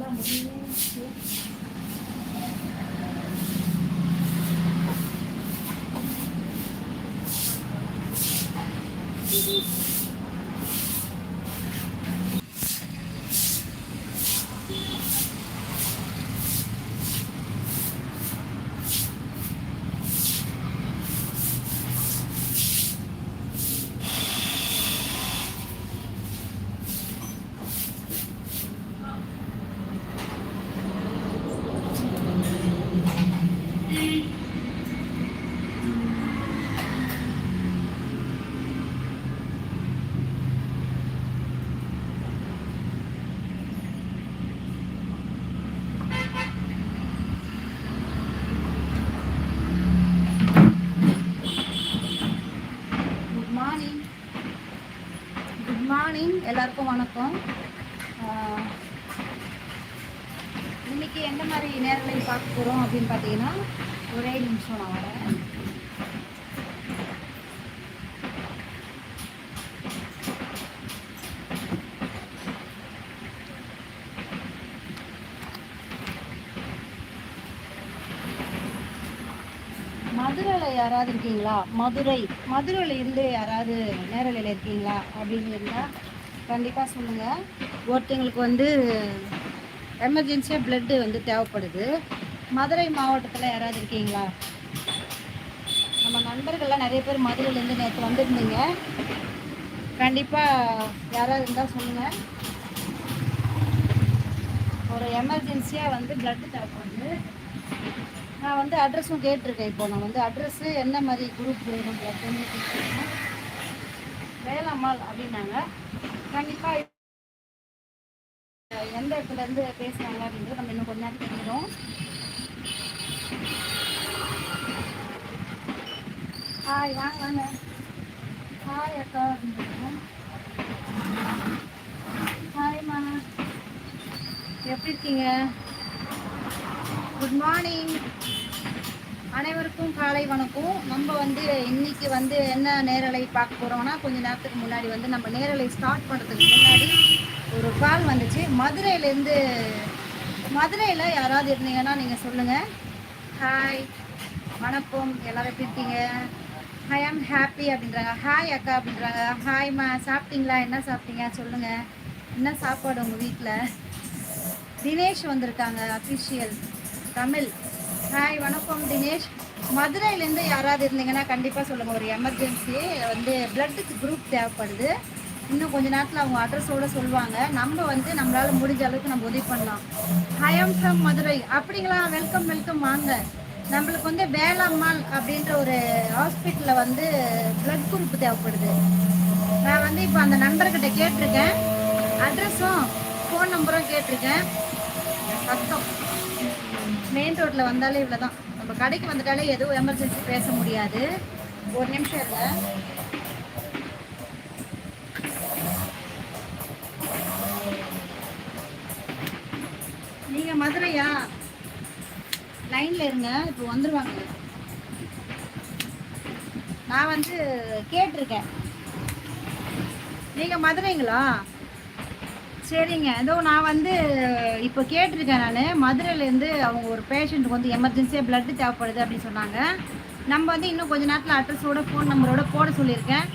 எல்லாம் முடிஞ்சிச்சு. Good morning good morning எல்லாருக்கும் வணக்கம். ஆஹ், இன்னைக்கு எந்த மாதிரி நேரலை பார்க்க போகிறோம் அப்படின்னு பார்த்தீங்கன்னா ஒரே நிமிஷம் நான் வரேன். மதுரையில் யாராவது இருக்கீங்களா? மதுரை. மதுரையில் இருந்து யாராவது நேரலையில் இருக்கீங்களா? அப்படின்னு இருந்தால் கண்டிப்பாக சொல்லுங்கள் ஒருத்தங்களுக்கு வந்து எமர்ஜென்சியாக பிளட்டு வந்து தேவைப்படுது. மதுரை மாவட்டத்தில் யாராவது இருக்கீங்களா? நம்ம நண்பர்கள்லாம் நிறைய பேர் மதுரையிலேருந்து நேற்று வந்திருந்தீங்க. கண்டிப்பாக யாராவது இருந்தால் சொல்லுங்கள் ஒரு எமர்ஜென்சியாக வந்து பிளட்டு தேவைப்படுது. நான் வந்து அட்ரஸும் கேட்டிருக்கேன் இப்போ. நான் வந்து அட்ரஸ்ஸு என்ன மாதிரி குரூப் வேணும் பிளட்டுன்னு கேட்டிருக்கேன். வேலம்மாள் அப்படின்னாங்க. கண்டிப்பாக எந்த இடத்துல இருந்து பேசுகிறாங்க அப்படின்றது நம்ம இன்னும் கொஞ்ச நேரம் தெரிஞ்சிடும் ஹாய் வாங்க வாங்க. ஹாய் அக்கா ஹாய் ஹாய்மா எப்படி இருக்கீங்க? குட் மார்னிங் அனைவருக்கும் காலை வணக்கம். நம்ம வந்து இன்னைக்கு வந்து என்ன நேரலை பார்க்க போறோம்னா கொஞ்ச நேரத்துக்கு முன்னாடி வந்து நம்ம நேரலை ஸ்டார்ட் பண்ணுறதுக்கு முன்னாடி ஒரு கால் வந்துச்சு. மதுரையிலேருந்து மதுரையில் யாராவது இருந்தீங்கன்னா நீங்கள் சொல்லுங்கள் ஹாய் வணக்கம். எல்லாரும் எப்படி இருக்கீங்க? ஹை ஆம் ஹாப்பி அப்படின்றாங்க. ஹாய் அக்கா அப்படின்றாங்க. ஹாய்மா சாப்பிட்டீங்களா? என்ன சாப்பிட்டீங்க? சொல்லுங்கள் என்ன சாப்பாடு உங்கள் வீட்டில் தினேஷ் வந்திருக்காங்க. அஃபிஷியல் தமிழ். ஹாய் வணக்கம் தினேஷ். மதுரையிலேருந்து யாராவது இருந்தீங்கன்னா கண்டிப்பாக சொல்லுங்கள் ஒரு எமர்ஜென்சி வந்து பிளட்டுக்கு குரூப் தேவைப்படுது. இன்னும் கொஞ்ச நேரத்தில் அவங்க அட்ரஸோட சொல்லுவாங்க. நம்ம வந்து நம்மளால் முடிஞ்ச அளவுக்கு நம்ம உதவி பண்ணலாம். ஐ ஆம் ஃப்ரம் மதுரை. அப்படிங்களா? வெல்கம் வெல்கம் வாங்க. நம்மளுக்கு வந்து வேளாம்மாள் அப்படின்ற ஒரு ஹாஸ்பிட்டலில் வந்து பிளட் குரூப் தேவைப்படுது. நான் வந்து இப்போ அந்த நண்பர்கிட்ட கேட்டிருக்கேன். அட்ரஸும் ஃபோன் நம்பரும் கேட்டிருக்கேன். சத்தம். மெயின் ரோட்டில் வந்தாலே இவ்வளோ தான் நம்ம கடைக்கு வந்துட்டாலே எதுவும் எமர்ஜென்சி பேச முடியாது. ஒரு நிமிஷம் இல்லை நீங்கள் மதுரையா? லைனில் இருங்க. இப்போ வந்துடுவாங்க நான் வந்து கேட்டிருக்கேன். நீங்கள் மதுரைங்களா? சரிங்க. இதோ நான் வந்து இப்போ கேட்டிருக்கேன் நான். மதுரையிலேருந்து அவங்க ஒரு பேஷண்ட்டுக்கு வந்து எமர்ஜென்சியாக பிளட்டு தேவைப்படுது அப்படின்னு சொன்னாங்க. நம்ம வந்து இன்னும் கொஞ்ச நேரத்தில் அட்ரஸோட ஃபோன் நம்பரோட போட சொல்லியிருக்கேன்.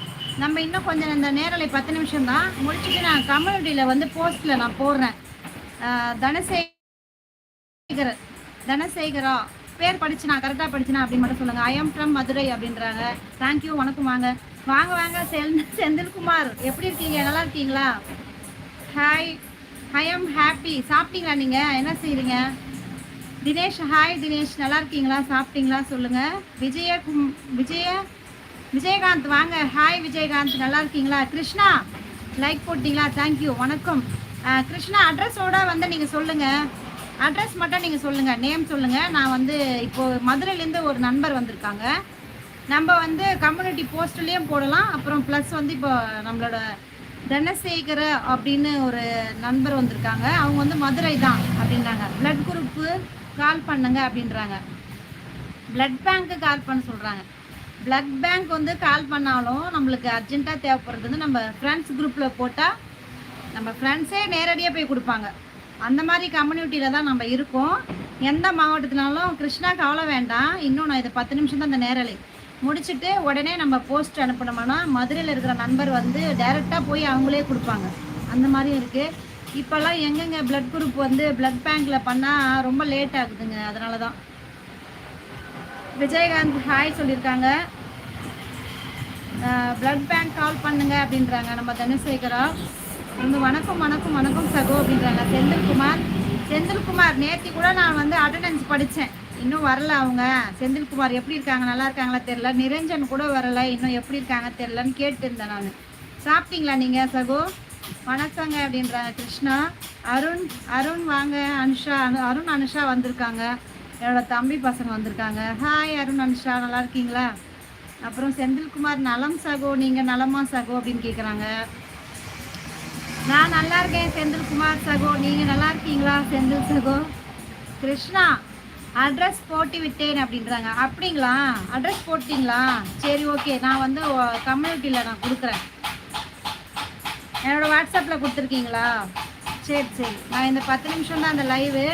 நம்ம இன்னும் கொஞ்சம் இந்த நேரலை பத்து நிமிஷம் தான். முடிச்சுட்டு நான் கம்யூனிட்டியில் வந்து போஸ்ட்டில் நான் போடுறேன். தனசேகர் தனசேகரா. பேர் படிச்சு நான் கரெக்டாக படிச்சுனா அப்படின்னு மட்டும் சொல்லுங்கள் ஐஎம் ஃப்ரம் மதுரை அப்படின்றாங்க. தேங்க்யூ வணக்கம் வாங்க. வாங்க வாங்க. செல் செந்தில்குமார் எப்படி இருக்கீங்க? நல்லா இருக்கீங்களா? ஹாய் ஐ ஆம் ஹாப்பி சாப்பிட்டீங்களா நீங்கள் என்ன செய்கிறீங்க தினேஷ் ஹாய் தினேஷ். நல்லா இருக்கீங்களா? சாப்பிட்டீங்களா? சொல்லுங்கள் விஜய கும் விஜய விஜயகாந்த் வாங்க. ஹாய் விஜயகாந்த். நல்லா இருக்கீங்களா? கிருஷ்ணா லைக் போட்டிங்களா? தேங்க்யூ வணக்கம். கிருஷ்ணா அட்ரஸோட வந்து நீங்கள் சொல்லுங்கள் அட்ரஸ் மட்டும் நீங்கள் சொல்லுங்கள் நேம் சொல்லுங்கள் நான் வந்து இப்போது மதுரையிலேருந்து ஒரு நண்பர் வந்திருக்காங்க. நம்ம வந்து கம்யூனிட்டி போஸ்ட்லேயும் போடலாம். அப்புறம் ப்ளஸ் வந்து இப்போ நம்மளோட தனசேகர அப்படின்னு ஒரு நண்பர் வந்திருக்காங்க. அவங்க வந்து மதுரை தான் அப்படின்றாங்க. பிளட் குரூப்பு கால் பண்ணுங்க அப்படின்றாங்க. பிளட் பேங்க்கு கால் பண்ண சொல்கிறாங்க பிளட் பேங்க் வந்து கால் பண்ணாலும் நம்மளுக்கு அர்ஜென்ட்டாக தேவைப்படுறது வந்து நம்ம ஃப்ரெண்ட்ஸ் குரூப்பில் போட்டால் நம்ம ஃப்ரெண்ட்ஸே நேரடியாக போய் கொடுப்பாங்க. அந்த மாதிரி கம்யூனிட்டியில் தான் நம்ம இருக்கோம். எந்த மாவட்டத்தினாலும் கிருஷ்ணா கவலை வேண்டாம். இன்னும் நான் இது பத்து நிமிஷம் தான் அந்த நேரலை. முடிச்சுட்டு உடனே நம்ம போஸ்ட் அனுப்பினோம்னா மதுரையில் இருக்கிற நண்பர் வந்து டைரெக்டாக போய் அவங்களே கொடுப்பாங்க. அந்த மாதிரியும் இருக்குது இப்போல்லாம் எங்கெங்க பிளட் குரூப் வந்து பிளட் பேங்க்கில் பண்ணால் ரொம்ப லேட் ஆகுதுங்க. அதனால தான் விஜயகாந்த் ஹாய் சொல்லியிருக்காங்க. பிளட் பேங்க் கால் பண்ணுங்க அப்படின்றாங்க. நம்ம தனசேகரா. வந்து வணக்கம் வணக்கம் வணக்கம் சகோ அப்படின்றாங்க. செந்தில்குமார் செந்தில்குமார் நேற்று கூட நான் வந்து அட்டண்டன்ஸ் படித்தேன் இன்னும் வரல அவங்க. செந்தில்குமார் எப்படி இருக்காங்க நல்லா இருக்காங்களா தெரில நிரஞ்சன் கூட வரல இன்னும் எப்படி இருக்காங்க தெரிலன்னு கேட்டுருந்தேன் நான். சாப்பிட்டீங்களா நீங்கள் சகோ? வணக்கங்க அப்படின்றாங்க கிருஷ்ணா. அருண் அருண் வாங்க அனுஷா அனு அருண் அனுஷா வந்திருக்காங்க. என்னோட தம்பி பசங்க வந்திருக்காங்க. ஹாய் அருண் அனுஷா நல்லா இருக்கீங்களா? அப்புறம் செந்தில்குமார் நலம் சகோ நீங்கள் நலமா சகோ அப்படின்னு கேட்குறாங்க நான் நல்லா இருக்கேன் செந்தில்குமார் சகோ. நீங்கள் நல்லா இருக்கீங்களா செந்தில் சகோ? கிருஷ்ணா அட்ரஸ் போட்டு விட்டேன் அப்படின்றாங்க. அப்படிங்களா? அட்ரஸ் போட்டிங்களா சரி ஓகே நான் வந்து கம்யூனிட்டியில் நான் கொடுக்குறேன். என்னோட வாட்ஸ்அப்பில் கொடுத்துருக்கீங்களா? சரி சரி. நான் இந்த பத்து நிமிஷம் தான் அந்த லைவு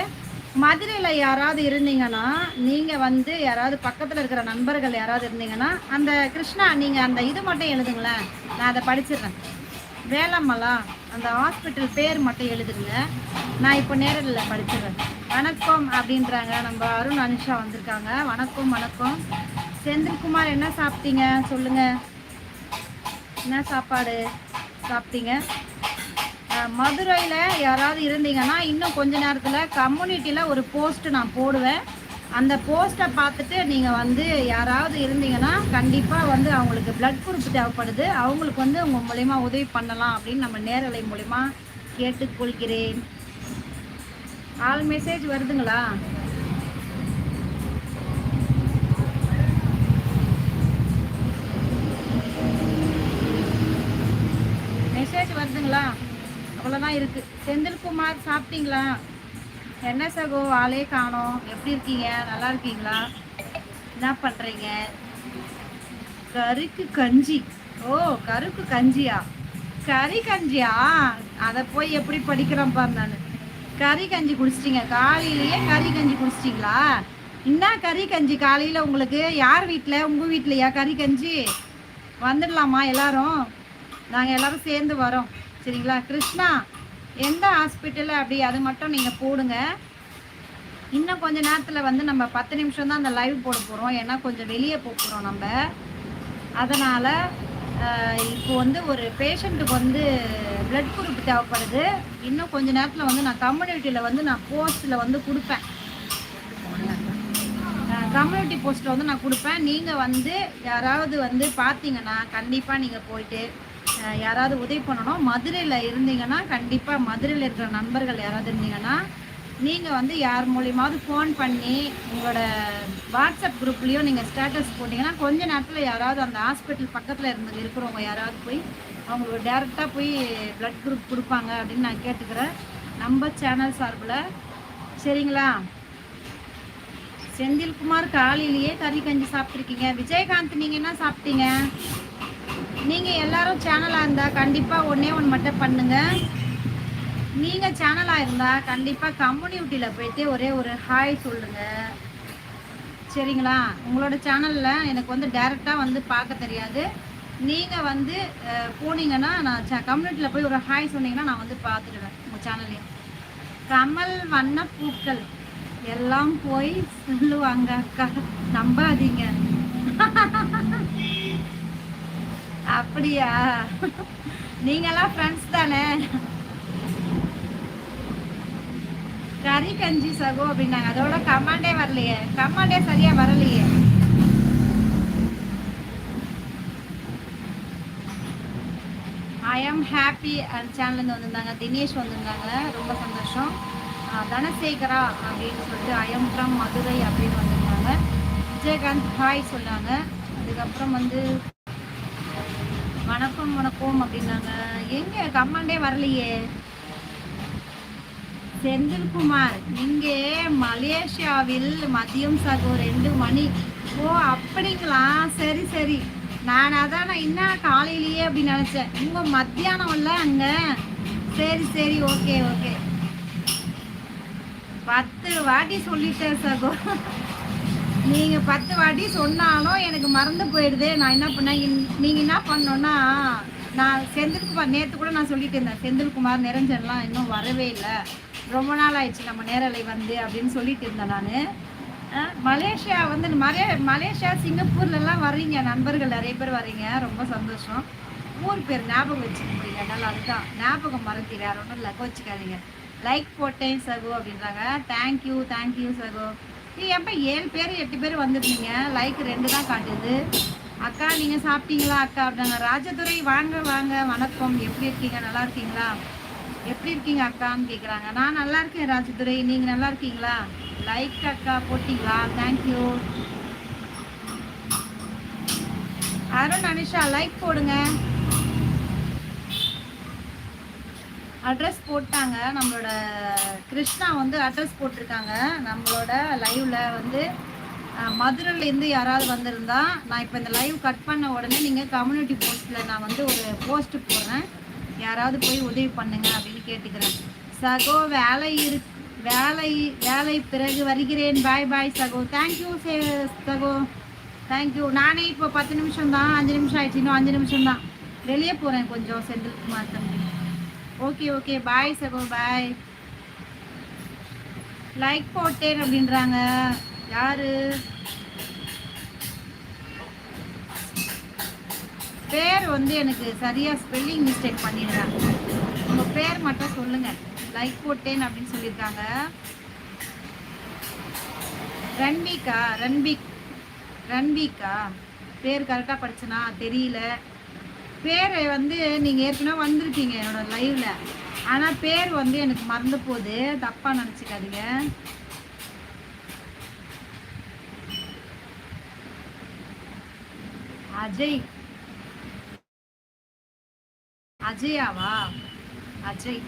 மதுரையில் யாராவது இருந்தீங்கன்னா நீங்கள் வந்து யாராவது பக்கத்தில் இருக்கிற நண்பர்கள் யாராவது இருந்தீங்கன்னா அந்த கிருஷ்ணா நீங்கள் அந்த இது மட்டும் எழுதுங்களேன். நான் அதை படிச்சிடுறேன். வேலம்மலா அந்த ஹாஸ்பிட்டல் பேர் மட்டும் எழுதுங்க. நான் இப்போ நேரில் படிச்சிடுறேன். வணக்கம் அப்படின்றாங்க. நம்ம அருண் அனுஷா வந்திருக்காங்க. வணக்கம் வணக்கம். செந்தில்குமார் என்ன சாப்பிட்டீங்க? சொல்லுங்கள் என்ன சாப்பாடு சாப்பிட்டீங்க? மதுரையில் யாராவது இருந்தீங்கன்னா இன்னும் கொஞ்ச நேரத்தில் கம்யூனிட்டியில் ஒரு போஸ்ட்டு நான் போடுவேன். அந்த போஸ்ட்டை பார்த்துட்டு நீங்கள் வந்து யாராவது இருந்தீங்கன்னா கண்டிப்பாக வந்து அவங்களுக்கு பிளட் குரூப் தேவைப்படுது. அவங்களுக்கு வந்து உங்கள் மூலயமா உதவி பண்ணலாம் அப்படின்னு நம்ம நேரலை மூலிமா கேட்டுக்கொள்கிறேன். ஆல் மெசேஜ் வருதுங்களா? மெசேஜ் வருதுங்களா? அவ்வளோதான் இருக்குது செந்தில்குமார் சாப்பிட்டீங்களா? என்ன சகோ ஆளே காணோம். எப்படி இருக்கீங்க? நல்லா இருக்கீங்களா? என்ன பண்ணுறீங்க கருக்கு கஞ்சி. ஓ கருக்கு கஞ்சியா? கறி கஞ்சியா? அதை போய் எப்படி படிக்கிறேன் பாரு நான். கறி கஞ்சி குடிச்சிட்டிங்க. காலையிலேயே கறி கஞ்சி குடிச்சிட்டிங்களா? என்ன கறி கஞ்சி காலையில் உங்களுக்கு? யார் வீட்டில் உங்கள் வீட்லையா கறி கஞ்சி? வந்துடலாமா எல்லாரும்? நாங்கள் எல்லாரும் சேர்ந்து வரோம். சரிங்களா? கிருஷ்ணா எந்த ஹாஸ்பிட்டலு அப்படி அது மட்டும் நீங்கள் போடுங்க. இன்னும் கொஞ்ச நேரத்தில் வந்து நம்ம பத்து நிமிஷம் தான் அந்த லைவ் போட போகிறோம் ஏன்னா கொஞ்சம் வெளியே போக போகிறோம் நம்ம. அதனால் இப்போ வந்து ஒரு பேஷண்ட்டுக்கு வந்து பிளட் குரூப் தேவைப்படுது. இன்னும் கொஞ்ச நேரத்தில் வந்து நான் கம்யூனிட்டியில் வந்து நான் போஸ்ட்டில் வந்து கொடுப்பேன். கம்யூனிட்டி போஸ்ட்டில் வந்து நான் கொடுப்பேன். நீங்கள் வந்து யாராவது வந்து பார்த்தீங்கன்னா கண்டிப்பாக நீங்கள் போயிட்டு யாராவது உதவி பண்ணணும். மதுரையில் இருந்தீங்கன்னா கண்டிப்பாக மதுரையில் இருக்கிற நண்பர்கள் யாராவது இருந்தீங்கன்னா நீங்கள் வந்து யார் மூலியமாவது ஃபோன் பண்ணி உங்களோட வாட்ஸ்அப் குரூப்லேயும் நீங்கள் ஸ்டேட்டஸ் போட்டிங்கன்னா கொஞ்ச நேரத்தில் யாராவது அந்த ஹாஸ்பிட்டல் பக்கத்தில் இருந்து இருக்கிறவங்க யாராவது போய் அவங்களுக்கு டேரெக்டாக போய் ப்ளட் குரூப் கொடுப்பாங்க அப்படின்னு நான் கேட்டுக்கிறேன். நம்ம சேனல் சார்பில் சரிங்களா? செந்தில்குமார் காலையிலேயே கறி கஞ்சி சாப்பிட்ருக்கீங்க விஜயகாந்த் நீங்கள் என்ன சாப்பிட்டீங்க? நீங்கள் எல்லாரும் சேனலாக இருந்தால் கண்டிப்பாக ஒன்றே ஒன்று மட்டும் பண்ணுங்கள் நீங்கள் சேனலாக இருந்தால் கண்டிப்பாக கம்யூனிட்டியில் போயிட்டு ஒரே ஒரு ஹாய் சொல்லுங்கள் சரிங்களா? உங்களோட சேனலில் எனக்கு வந்து டைரெக்டாக வந்து பார்க்க தெரியாது. நீங்கள் வந்து போனீங்கன்னா நான் கம்யூனிட்டியில் போய் ஒரு ஹாய் சொன்னீங்கன்னா நான் வந்து பார்த்துடுவேன் உங்கள் சேனல்லையும் கமல் வண்ண பூக்கள் எல்லாம் போய் சொல்லுவாங்க அக்கா. நம்பாதீங்க. அப்படியா? நீங்களாம் ஃப்ரெண்ட்ஸ் தானே? கறி கஞ்சி சகோ அப்படின்னாங்க. அதோட கமாண்டே வரலையே. கமாண்டே சரியா வரலையே. ஐ ஆம் ஹாப்பி அந்த சேனல்லேருந்து வந்திருந்தாங்க. தினேஷ் வந்திருந்தாங்க. ரொம்ப சந்தோஷம். தனசேகரா அப்படின்னு சொல்லிட்டு ஐ ஃப்ரம் மதுரை அப்படின்னு வந்திருந்தாங்க. விஜயகாந்த் ஹாய் சொன்னாங்க. அதுக்கப்புறம் வந்து வணக்கம் வணக்கம் அப்படின்னாங்க. எங்க? கமாண்டே வரலையே. செந்தில்குமார் இங்கே மலேசியாவில் மதியம் சகோ ரெண்டு மணி. ஓ அப்படிங்களா? சரி சரி. நான் அதான் நான் என்ன காலையிலேயே அப்படின்னு நினச்சேன். உங்கள் மத்தியானம் இல்லை அங்கே. சரி சரி ஓகே ஓகே. பத்து வாட்டி சொல்லிட்டேன் சகோ. நீங்க பத்து வாட்டி சொன்னாலும் எனக்கு மறந்து போயிடுது. நான் என்ன பண்ணேன்? இன்- நீங்க என்ன பண்ணோன்னா நான் செந்தில்குமார் நேற்று கூட நான் சொல்லிட்டு இருந்தேன். செந்தில்குமார் நிரஞ்சன்லாம் இன்னும் வரவே இல்லை. ரொம்ப நாள் ஆயிடுச்சு நம்ம நேரலை வந்து அப்படின்னு சொல்லிட்டு இருந்தேன் நான். மலேசியா வந்து மலே மலேசியா சிங்கப்பூர்லலாம் வர்றீங்க. நண்பர்கள் நிறைய பேர் வர்றீங்க. ரொம்ப சந்தோஷம். ஊர் பேர் ஞாபகம் வச்சுக்க முடியல நல்லா அதுதான். ஞாபகம் மறத்தி ஒன்றும் இல்லை. வச்சுக்காதீங்க லைக் போட்டேன் சகோ அப்படின்றாங்க. தேங்க்யூ தேங்க்யூ சகோ. நீ எப்போ ஏழு பேர் எட்டு பேர் வந்துருந்தீங்க? லைக் ரெண்டு தான் காட்டுது. அக்கா நீங்கள் சாப்பிட்டீங்களா அக்கா? அப்படிங்க ராஜதுரை வாங்க வாங்க. வணக்கம். எப்படி இருக்கீங்க? நல்லா இருக்கீங்களா? எப்படி இருக்கீங்க அக்கான்னு கேட்குறாங்க நான் நல்லா இருக்கேன் ராஜதுரை. நீங்கள் நல்லா இருக்கீங்களா? லைக் அக்கா போட்டிங்களா? Thank you Arun Anisha like போடுங்க. அட்ரஸ் போட்டாங்க. நம்மளோட கிருஷ்ணா வந்து அட்ரஸ் போட்டிருக்காங்க. நம்மளோட லைவ்ல வந்து மதுரையிலேருந்து யாராவது வந்திருந்தா நான் இப்போ இந்த லைவ் கட் பண்ண உடனே நீங்கள் கம்யூனிட்டி போஸ்ட்டில் நான் வந்து ஒரு போஸ்ட் போடுறேன். யாராவது போய் உதவி பண்ணுங்க அப்படின்னு கேட்டுக்கிறேன். சகோ வேலை இரு வேலை வேலை பிறகு வருகிறேன். பாய் பாய் சகோ. தேங்க்யூ சே சகோ. தேங்க்யூ நானே இப்போ பத்து நிமிஷம் தான் அஞ்சு நிமிஷம் ஆயிடுச்சு இன்னும் அஞ்சு நிமிஷம் தான் வெளியே போகிறேன் கொஞ்சம் செந்தில்குமார் தம்பி. ஓகே ஓகே பாய் சகோ பாய் லைக் போட்டேன் அப்படின்றாங்க. யாரு? பேர் வந்து எனக்கு சரியா ஸ்பெல்லிங் மிஸ்டேக் பண்ணிடுறாங்க உங்க பேர் மட்டும் சொல்லுங்க. லைக் போட்டேன் அப்படின்னு சொல்லியிருக்காங்க. ரன்வீக்கா? ரன்வீக் ரன்வீக்கா? பேர் கரெக்டாக படிச்சனா தெரியல. பேர் வந்து நீங்கள் ஏற்கனவே வந்திருக்கீங்க என்னோட லைவில் ஆனால் பேர் வந்து எனக்கு மறந்து போகுது. தப்பாக நினச்சிக்காதீங்க. அஜய். அஜயாவா? அஜய்.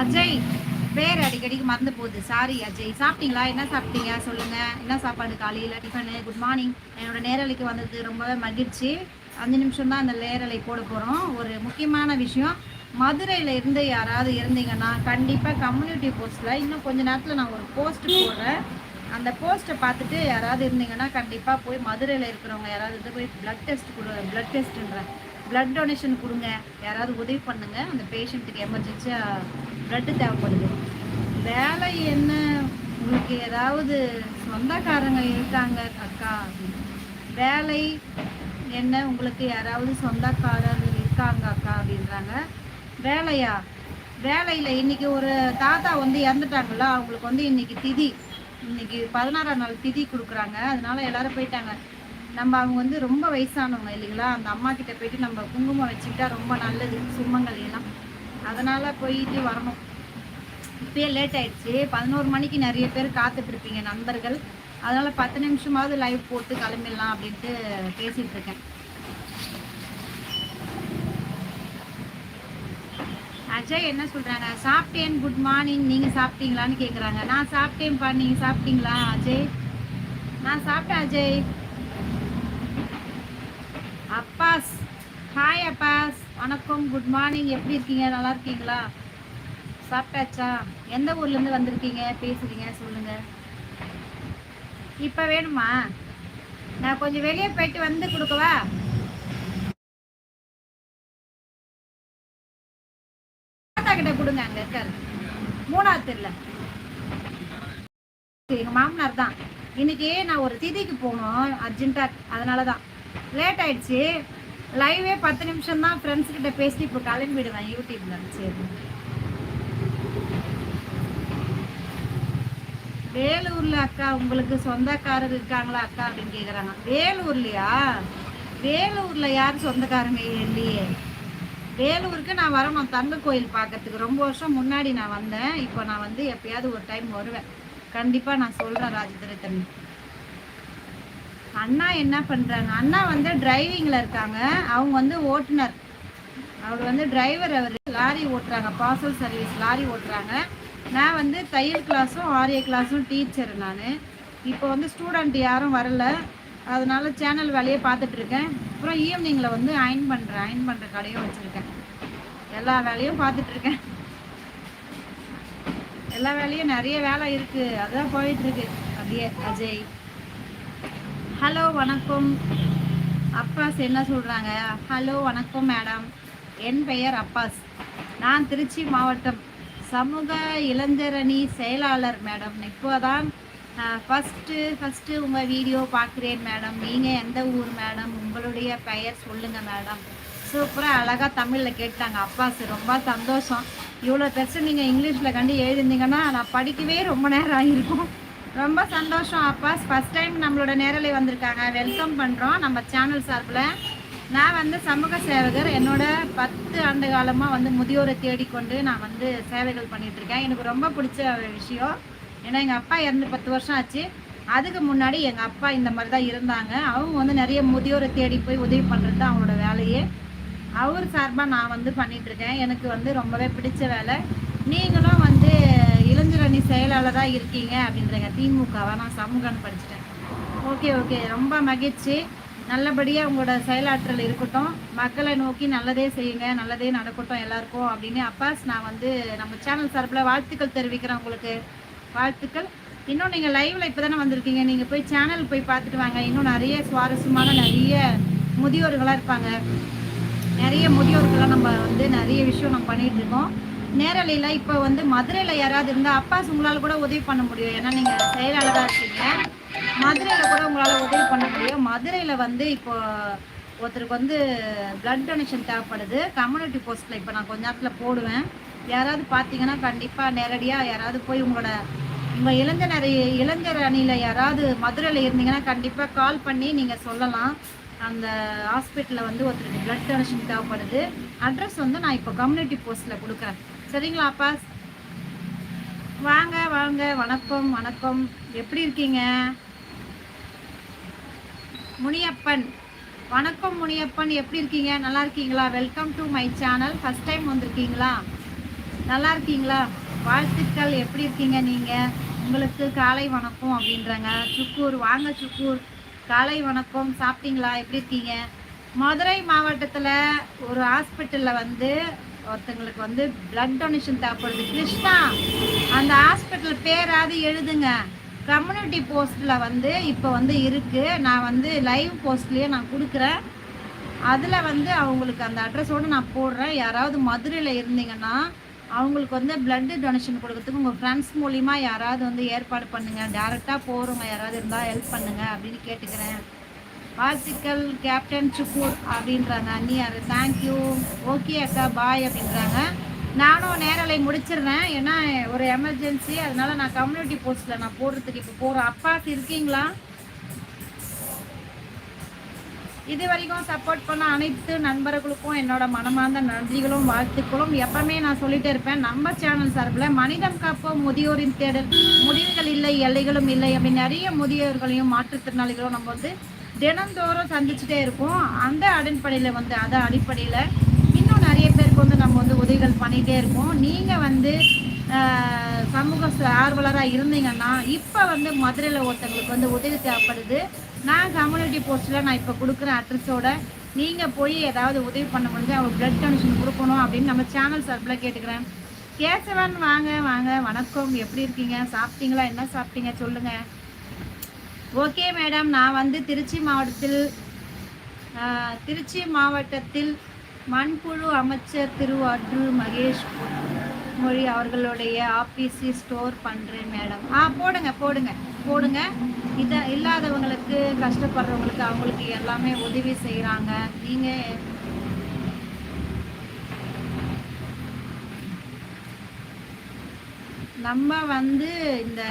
அஜய் பேர் அடிக்கடிக்கு மறந்து போகுது. சாரி அஜய். சாப்பிட்டீங்களா? என்ன சாப்பிட்டீங்க? சொல்லுங்க. என்ன சாப்பாடு? காலையில் டிஃபனு குட் மார்னிங் என்னோட நேரலைக்கு வந்தது ரொம்பவே மகிழ்ச்சி. அஞ்சு நிமிஷம் தான் அந்த லேரலை போட போகிறோம் ஒரு முக்கியமான விஷயம் மதுரையில் இருந்து யாராவது இருந்தீங்கன்னா கண்டிப்பாக கம்யூனிட்டி போஸ்ட்டில் இன்னும் கொஞ்ச நேரத்தில் நான் ஒரு போஸ்ட் போடுறேன். அந்த போஸ்ட்டை பார்த்துட்டு யாராவது இருந்தீங்கன்னா கண்டிப்பாக போய் மதுரையில் இருக்கிறவங்க யாராவது இது போய் ப்ளட் டெஸ்ட் கொடு ப்ளட் டெஸ்ட்டுன்றேன் ப்ளட் டொனேஷன் கொடுங்க. யாராவது உதவி பண்ணுங்க. அந்த பேஷண்ட்டுக்கு எமர்ஜென்சியாக ப்ளட்டு தேவைப்படுது. வேலை என்ன? உங்களுக்கு ஏதாவது சொந்தக்காரங்க இருக்காங்க அக்கா வேலை என்ன உங்களுக்கு யாராவது சொந்தக்காரர்கள் இருக்காங்க அக்கா அப்படின்றாங்க. வேலையா? வேலையில் இன்னைக்கு ஒரு தாத்தா வந்து இறந்துட்டாங்களா அவங்களுக்கு வந்து இன்னைக்கு திதி. இன்னைக்கு பதினாறாம் நாள் திதி கொடுக்குறாங்க. அதனால எல்லாரும் போயிட்டாங்க. நம்ம அவங்க வந்து ரொம்ப வயசானவங்க இல்லைங்களா? அந்த அம்மா கிட்ட போயிட்டு நம்ம குங்குமம் வச்சுக்கிட்டா ரொம்ப நல்லது சும்மங்கள் எல்லாம். அதனால போயிட்டு வரணும். இப்பயே லேட் ஆயிடுச்சு. பதினோரு மணிக்கு நிறைய பேர் காத்துட்டு இருப்பீங்க நண்பர்கள். அதனால் பத்து நிமிஷமாவது லைவ் போட்டு கிளம்பிடலாம் அப்படின்ட்டு பேசிகிட்டு இருக்கேன். அஜய் என்ன சொல்கிறாங்க சாப்பிட்டேன் குட் மார்னிங் நீங்கள் சாப்பிட்டீங்களான்னு கேட்குறாங்க நான் சாப்பிட்டேன்ப்பா நீங்கள் சாப்பிட்டீங்களா அஜய்? நான் சாப்பிட்டேன் அஜய். அப்பாஸ். ஹாய் அப்பாஸ். வணக்கம் குட் மார்னிங் எப்படி இருக்கீங்க? நல்லா இருக்கீங்களா? சாப்பிட்டாச்சா? எந்த ஊர்லேருந்து வந்திருக்கீங்க? பேசுகிறீங்க சொல்லுங்கள் இப்போ வேணுமா? நான் கொஞ்சம் வெளியே போயிட்டு வந்து கொடுக்கவா? தாத்தா கிட்ட கொடுங்க அங்கே இருக்காரு. மூணாவது தெருல. எங்கள் மாமனார் தான். இன்னைக்கு நான் ஒரு திதிக்கு போகணும் அர்ஜென்ட்டா. அதனால தான் லேட் ஆயிடுச்சு. லைவே பத்து நிமிஷம் தான் ஃப்ரெண்ட்ஸ் கிட்ட பேசிட்டு இப்போ கிளம்பிடுவேன் யூடியூப்ல. சரி. வேலூர்ல அக்கா உங்களுக்கு சொந்தக்காரர் இருக்காங்களா அக்கா அப்படின்னு கேக்குறாங்க. வேலூர்லயா? வேலூர்ல யார் சொந்தக்காரங்க இல்லையே? வேலூருக்கு நான் வரணும் தங்க கோயில் பார்க்கறதுக்கு. ரொம்ப வருஷம் முன்னாடி நான் வந்தேன். இப்போ நான் வந்து எப்பயாவது ஒரு டைம் வருவேன். கண்டிப்பா நான் சொல்றேன் ராஜதுரை அண்ணா என்ன பண்றாங்க? அண்ணா வந்து டிரைவிங்ல இருக்காங்க. அவங்க வந்து ஓட்டுநர். அவர் வந்து டிரைவர் அவர். லாரி ஓட்டுறாங்க. பார்சல் சர்வீஸ் லாரி ஓட்டுறாங்க. நான் வந்து தையல் கிளாஸும் ஆரிய கிளாஸும் டீச்சர் நான். இப்போ வந்து ஸ்டூடெண்ட் யாரும் வரல. அதனால சேனல் வேலையை பார்த்துட்ருக்கேன் அப்புறம் ஈவினிங்கில் வந்து அயன் பண்ணுறேன் அயன் பண்ணுற கடையும் வச்சுருக்கேன். எல்லா வேலையும் பார்த்துட்ருக்கேன் எல்லா வேலையும் நிறைய வேலை இருக்குது அதுதான் போயிட்டுருக்கு அப்படியே அஜய். ஹலோ வணக்கம். அப்பாஸ் என்ன சொல்கிறாங்க ஹலோ வணக்கம் மேடம் என் பெயர் அப்பாஸ். நான் திருச்சி மாவட்டம் சமூக இளைஞரணி செயலாளர் மேடம். இப்போ தான் ஃபஸ்ட்டு ஃபஸ்ட்டு உங்கள் வீடியோ பார்க்குறேன் மேடம். நீங்கள் எந்த ஊர் மேடம்? உங்களுடைய பெயர் சொல்லுங்கள் மேடம். சூப்பராக அழகாக தமிழில் கேட்டாங்க. அப்பாஸ் ரொம்ப சந்தோஷம். இவ்வளோ பெருசு நீங்கள் இங்கிலீஷில் கண்டு எழுதிருந்தீங்கன்னா நான் படிக்கவே ரொம்ப நேரம் ஆகிருக்கும் ரொம்ப சந்தோஷம் அப்பாஸ் ஃபஸ்ட் டைம் நம்மளோட நேரலை வந்திருக்காங்க. வெல்கம் பண்ணுறோம் நம்ம சேனல் சார்பில் நான் வந்து சமூக சேவகர். என்னோட பத்து ஆண்டு காலமாக வந்து முதியோரை தேடிக்கொண்டு நான் வந்து சேவைகள் பண்ணிகிட்ருக்கேன் எனக்கு ரொம்ப பிடிச்ச விஷயம். ஏன்னா எங்கள் அப்பா இறந்து பத்து வருஷம் ஆச்சு. அதுக்கு முன்னாடி எங்கள் அப்பா இந்த மாதிரி தான் இருந்தாங்க. அவங்க வந்து நிறைய முதியோரை தேடி போய் உதவி பண்ணுறது தான் அவங்களோட வேலையே. அவர் சார்பாக நான் வந்து பண்ணிகிட்ருக்கேன் எனக்கு வந்து ரொம்பவே பிடிச்ச வேலை. நீங்களும் வந்து இளைஞரணி செயலாளராக இருக்கீங்க அப்படின்றங்க. திமுகவை? நான் சமூகம்னு படிச்சிட்டேன். Okay okay. ரொம்ப மகிழ்ச்சி. நல்லபடியாக உங்களோட செயலாற்றல் இருக்கட்டும். மக்களை நோக்கி நல்லதே செய்யுங்க நல்லதே நடக்கட்டும் எல்லாருக்கும் அப்படின்னு அப்பாஸ் நான் வந்து நம்ம சேனல் சார்பில் வாழ்த்துக்கள் தெரிவிக்கிறேன் உங்களுக்கு. வாழ்த்துக்கள். இன்னும் நீங்கள் லைவில் இப்போ தானே வந்திருக்கீங்க. நீங்கள் போய் சேனல் போய் பார்த்துட்டு வாங்க. இன்னும் நிறைய சுவாரஸ்யமான நிறைய முதியோர்களாக இருப்பாங்க. நிறைய முதியோர்களாக நம்ம வந்து நிறைய விஷயம் நம்ம பண்ணிகிட்ருக்கோம் இருக்கோம். நேரலையில் இப்போ வந்து மதுரையில் யாராவது இருந்தால் அப்பாஸ் உங்களால் கூட உதவி பண்ண முடியும். ஏன்னா நீங்கள் செயலாளராக இருக்கீங்க. மதுரையில் கூட உங்களால் உதவி பண்ண முடியும். மதுரையில் வந்து இப்போ ஒருத்தருக்கு வந்து பிளட் டொனேஷன் தேவைப்படுது. கம்யூனிட்டி போஸ்ட்டில் இப்போ நான் கொஞ்ச நேரத்தில் போடுவேன். யாராவது பார்த்தீங்கன்னா கண்டிப்பாக நேரடியாக யாராவது போய் உங்களோட உங்கள் இளைஞர் இளைஞர் அணியில் யாராவது மதுரையில் இருந்தீங்கன்னா கண்டிப்பாக கால் பண்ணி நீங்கள் சொல்லலாம். அந்த ஹாஸ்பிட்டலில் வந்து ஒருத்தருக்கு பிளட் டொனேஷன் தேவைப்படுது. அட்ரஸ் வந்து நான் இப்போ கம்யூனிட்டி போஸ்ட்டில் கொடுக்குறேன். சரிங்களா அப்பா வாங்க வாங்க. வணக்கம் வணக்கம். எப்படி இருக்கீங்க? முனியப்பன். வணக்கம் முனியப்பன். எப்படி இருக்கீங்க? நல்லா இருக்கீங்களா? Welcome to my channel first time வந்திருக்கீங்களா? நல்லா இருக்கீங்களா? வாழ்த்துக்கள். எப்படி இருக்கீங்க நீங்கள் உங்களுக்கு காலை வணக்கம் அப்படின்றாங்க. சுக்கூர். வாங்க சுக்கூர். காலை வணக்கம். சாப்பிட்டீங்களா? எப்படி இருக்கீங்க? மதுரை மாவட்டத்தில் ஒரு ஹாஸ்பிட்டலில் வந்து ஒருத்தங்களுக்கு வந்து பிளட் டொனேஷன் தேவைப்படுது. கிருஷ்ணா அந்த ஹாஸ்பிட்டல் பேராது எழுதுங்க. கம்யூனிட்டி போஸ்ட்டில் வந்து இப்போ வந்து இருக்குது நான் வந்து லைவ் போஸ்ட்லேயே நான் கொடுக்குறேன். அதில் வந்து அவங்களுக்கு அந்த அட்ரஸோடு நான் போடுறேன். யாராவது மதுரையில் இருந்தீங்கன்னா அவங்களுக்கு வந்து பிளட்டு டொனேஷன் கொடுக்கறதுக்கு உங்கள் ஃப்ரெண்ட்ஸ் மூலிமா யாராவது வந்து ஏற்பாடு பண்ணுங்கள் டேரெக்டாக போகிறவங்க யாராவது இருந்தால் ஹெல்ப் பண்ணுங்கள் அப்படின்னு கேட்டுக்கிறேன். வாழ்த்துக்கள் கேப்டன் சுக்கூர் அப்படின்றாங்க. அண்ணியார் தேங்க்யூ ஓகே அக்கா பாய் அப்படின்றாங்க. நானும் நேரலை முடிச்சிடுறேன். ஏன்னா ஒரு எமர்ஜென்சி அதனால நான் கம்யூனிட்டி போஸ்ட்டில் நான் போடுறதுக்கு இப்போ போகிறேன் அப்பாவுக்கு இருக்கீங்களா? இது வரைக்கும் சப்போர்ட் பண்ண அனைத்து நண்பர்களுக்கும் என்னோட மனமார்ந்த நன்றிகளும் வாழ்த்துக்களும். எப்பவுமே நான் சொல்லிட்டே இருப்பேன். நம்ம சேனல் சார்பில் மனிதம் காப்போம் முதியோரின் தேடல். முடிவுகள் இல்லை எல்லைகளும் இல்லை அப்படின்னு நிறைய முதியோர்களையும் மாற்றுத்திறனாளிகளும் நம்ம வந்து தினந்தோறும் சந்திச்சுட்டே இருக்கோம். அந்த அடிப்படையில் வந்து அதை அடிப்படையில் இன்னும் நிறைய பேருக்கு வந்து நம்ம வந்து உதவிகள் பண்ணிகிட்டே இருக்கோம். நீங்கள் வந்து சமூக ஆர்வலராக இருந்தீங்கன்னா இப்போ வந்து மதுரையில் ஒருத்தங்களுக்கு வந்து உதவி தேவைப்படுது. நான் கம்யூனிட்டி போஸ்ட்டில் நான் இப்போ கொடுக்குற அட்ரஸோட நீங்கள் போய் ஏதாவது உதவி பண்ண முடிஞ்சு அவங்க பிளட் டொனேஷன் கொடுக்கணும் அப்படின்னு நம்ம சேனல் சார்பில் கேட்டுக்கிறேன். கேசவன் வாங்க வாங்க. வணக்கம். எப்படி இருக்கீங்க? சாப்பிட்டீங்களா? என்ன சாப்பிட்டீங்க? சொல்லுங்கள் ஓகே மேடம். நான் வந்து திருச்சி மாவட்டத்தில் திருச்சி மாவட்டத்தில் மண்புழு அமைச்சர் திரு அட்ரு மகேஷ் மொழி அவர்களுடைய ஆஃபீஸி ஸ்டோர் பண்ணுறேன் மேடம். ஆ போடுங்க போடுங்க போடுங்க. இதை இல்லாதவங்களுக்கு கஷ்டப்படுறவங்களுக்கு அவங்களுக்கு எல்லாமே உதவி செய்கிறாங்க நீங்கள் நம்ம வந்து இந்த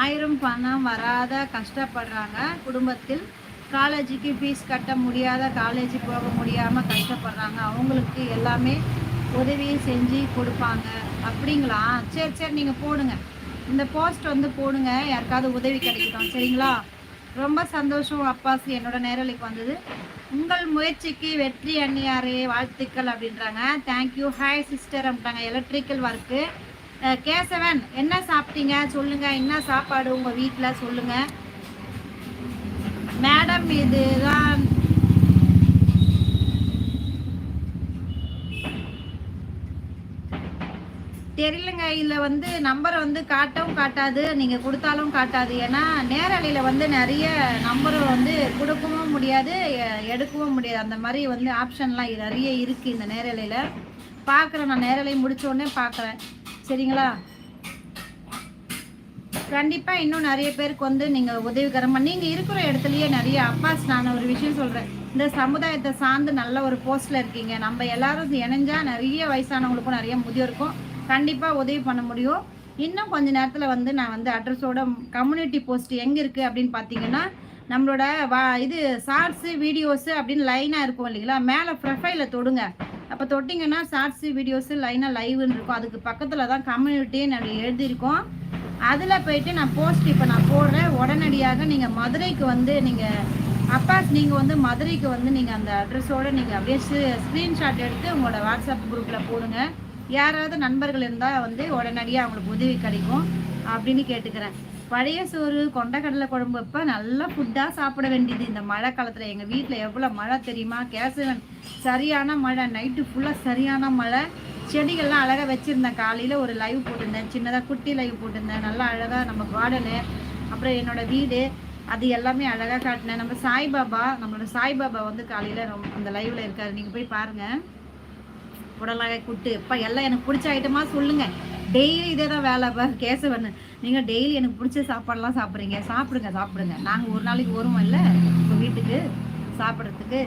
ஆயிரம் பணம் வராத கஷ்டப்படுறாங்க. குடும்பத்தில் காலேஜுக்கு ஃபீஸ் கட்ட முடியாத காலேஜ் போக முடியாமல் கஷ்டப்படுறாங்க. அவங்களுக்கு எல்லாமே உதவியை செஞ்சு கொடுப்பாங்க. அப்படிங்களா? சரி சரி நீங்கள் போடுங்க. இந்த போஸ்ட் வந்து போடுங்க. யாருக்காவது உதவி கிடைக்கட்டும். சரிங்களா? ரொம்ப சந்தோஷம். அப்பாஸ் என்னோட நேரலுக்கு வந்தது. உங்கள் முயற்சிக்கு வெற்றி அண்ணியாரே. வாழ்த்துக்கள் அப்படின்றாங்க. தேங்க்யூ ஹாய் சிஸ்டர் அப்படின்றாங்க. எலக்ட்ரிக்கல் ஒர்க்கு கேசவன் என்ன சாப்பிட்டீங்க? சொல்லுங்க. என்ன சாப்பாடு உங்க வீட்டில் சொல்லுங்க. மேடம் இதுதான். தெரியலங்க. இதில் வந்து நம்பரை வந்து காட்டவும் காட்டாது. நீங்கள் கொடுத்தாலும் காட்டாது. ஏன்னா நேரலையில் வந்து நிறைய நம்பரை வந்து கொடுக்கவும் முடியாது எடுக்கவும் முடியாது. அந்த மாதிரி வந்து ஆப்ஷன்லாம் நிறைய இருக்குது இந்த நேரலையில். பார்க்குறேன். நான் நேரலை முடிச்ச உடனே பார்க்குறேன். சரிங்களா? கண்டிப்பாக இன்னும் நிறைய பேருக்கு வந்து நீங்கள் உதவிகரமாக நீங்கள் இருக்கிற இடத்துலையே நிறைய அப்பாஸ் நான் ஒரு விஷயம் சொல்கிறேன் இந்த சமுதாயத்தை சார்ந்து நல்ல ஒரு போஸ்ட்டில் இருக்கீங்க. நம்ம எல்லாரும் இணைஞ்சால் நிறைய வயசானவங்களுக்கும் நிறைய முதியோருக்கும் கண்டிப்பாக உதவி பண்ண முடியும். இன்னும் கொஞ்ச நேரத்தில் வந்து நான் வந்து அட்ரஸோட கம்யூனிட்டி போஸ்ட் எங்கே இருக்குது அப்படின்னு பார்த்தீங்கன்னா நம்மளோட வா இது ஷார்ட்ஸு வீடியோஸு அப்படின்னு லைனாக இருக்கும் இல்லைங்களா? மேலே ப்ரொஃபைலில் தொடுங்க. அப்போ தொட்டிங்கன்னா ஷார்ட்ஸு வீடியோஸு லைனாக லைவ்னு இருக்கும். அதுக்கு பக்கத்தில் தான் கம்யூனிட்டின்னு எழுதியிருக்கோம். அதில் போயிட்டு நான் போஸ்ட் இப்போ நான் போடுறேன். உடனடியாக நீங்கள் மதுரைக்கு வந்து நீங்கள் அப்பாஸ் நீங்கள் வந்து மதுரைக்கு வந்து நீங்கள் அந்த அட்ரஸோடு நீங்கள் அப்படியே ஸ்க்ரீன்ஷாட் எடுத்து உங்களோட வாட்ஸ்அப் குரூப்பில் போடுங்க. யாராவது நண்பர்கள் இருந்தால் வந்து உடனடியாக அவங்களுக்கு உதவி கிடைக்கும் அப்படின்னு கேட்டுக்கிறேன். பழைய சோறு கொண்டக்கடலை குழம்பு இப்போ நல்லா ஃபுட்டாக சாப்பிட வேண்டியது. இந்த மழை காலத்தில் எங்கள் வீட்டில் எவ்வளோ மழை தெரியுமா? கேசவன் சரியான மழை நைட்டு ஃபுல்லாக சரியான மழை. செடிகள்லாம் அழகாக வச்சுருந்தேன். காலையில் ஒரு லைவ் போட்டிருந்தேன். சின்னதாக குட்டி லைவ் போட்டிருந்தேன். நல்லா அழகாக நம்ம கார்டனு அப்புறம் என்னோடய வீடு அது எல்லாமே அழகாக காட்டினேன். நம்ம சாய்பாபா நம்மளோட சாய்பாபா வந்து காலையில் ரொம்ப அந்த லைவில் இருக்கார். நீங்கள் போய் பாருங்கள் உடலாக குட்டு இப்போ எல்லாம் எனக்கு பிடிச்ச ஐட்டமாக சொல்லுங்கள் டெய்லி இதே தான் வேலை. இப்போ கேசவன் நீங்கள் டெய்லி எனக்கு பிடிச்ச சாப்பாடெலாம் சாப்பிட்றீங்க. சாப்பிடுங்க சாப்பிடுங்க. நாங்கள் ஒரு நாளைக்கு வருவோம் இல்லை? உங்கள் வீட்டுக்கு சாப்பிட்றதுக்கு.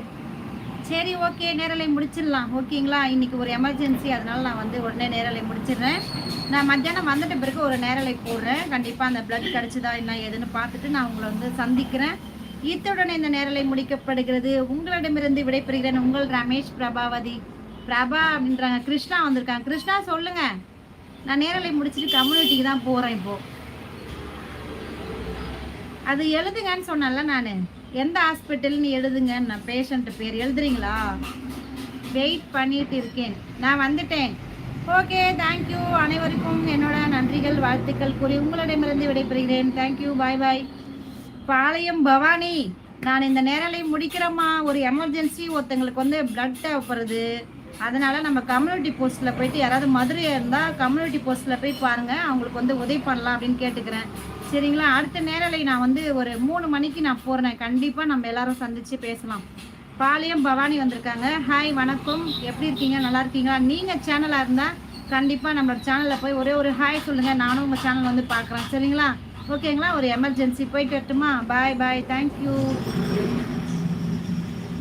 சரி ஓகே. நேரலை முடிச்சிடலாம். ஓகேங்களா? இன்னைக்கு ஒரு எமர்ஜென்சி அதனால நான் வந்து உடனே நேரலை முடிச்சிடுறேன். நான் மத்தியானம் வந்துட்ட பிறகு ஒரு நேரலை போடுறேன். கண்டிப்பாக அந்த பிளட் கிடச்சிதா என்ன ஏதுன்னு பார்த்துட்டு நான் உங்களை வந்து சந்திக்கிறேன். இத்துடன் இந்த நேரலை முடிக்கப்படுகிறது. உங்களிடமிருந்து விடைபெறுகிறேன் உங்கள் ரமேஷ் பிரபாவதி. பிரபா அப்படின்றாங்க. கிருஷ்ணா வந்திருக்காங்க. கிருஷ்ணா சொல்லுங்கள் நான் நேரலை முடிச்சுட்டு கம்யூனிட்டிக்கு தான் போகிறேன் இப்போ. அது எழுதுங்கன்னு சொன்னேன்ல நான். எந்த ஹாஸ்பிட்டல்னு எழுதுங்க நான் பேஷண்ட் பேர் எழுதுறீங்களா? வெயிட் பண்ணிட்டு இருக்கேன். நான் வந்துட்டேன். ஓகே தேங்க்யூ அனைவருக்கும் என்னோட நன்றிகள் வாழ்த்துக்கள் கூறி உங்களிடமிருந்து விடைபெறுகிறேன். Thank you bye bye Palayam Bhavani. நான் இந்த நேரலை முடிக்கிறேம்மா. ஒரு எமர்ஜென்சி ஒருத்தங்களுக்கு வந்து பிளட் தேவைப்படுறது அதனால் நம்ம கம்யூனிட்டி போஸ்ட்டில் போயிட்டு யாராவது மதுரையாக இருந்தால் கம்யூனிட்டி போஸ்ட்டில் போய் பாருங்கள் அவங்களுக்கு வந்து உதவி பண்ணலாம் அப்படின்னு கேட்டுக்கிறேன். சரிங்களா? அடுத்த நேரலை நான் வந்து ஒரு மூணு மணிக்கு நான் போகிறேன் கண்டிப்பாக நம்ம எல்லாரும் சந்தித்து பேசலாம். பாளையம் பவானி வந்திருக்காங்க. ஹாய் வணக்கம். எப்படி இருக்கீங்க? நல்லா இருக்கீங்களா? நீங்கள் சேனலாக இருந்தால் கண்டிப்பாக நம்மளோட சேனலில் போய் ஒரே ஒரு ஹாய் சொல்லுங்கள் நானும் உங்கள் சேனல் வந்து பார்க்குறேன். சரிங்களா? ஓகேங்களா ஒரு எமர்ஜென்சி போயிட்டு வரட்டுமா? பாய் பாய் தேங்க்யூ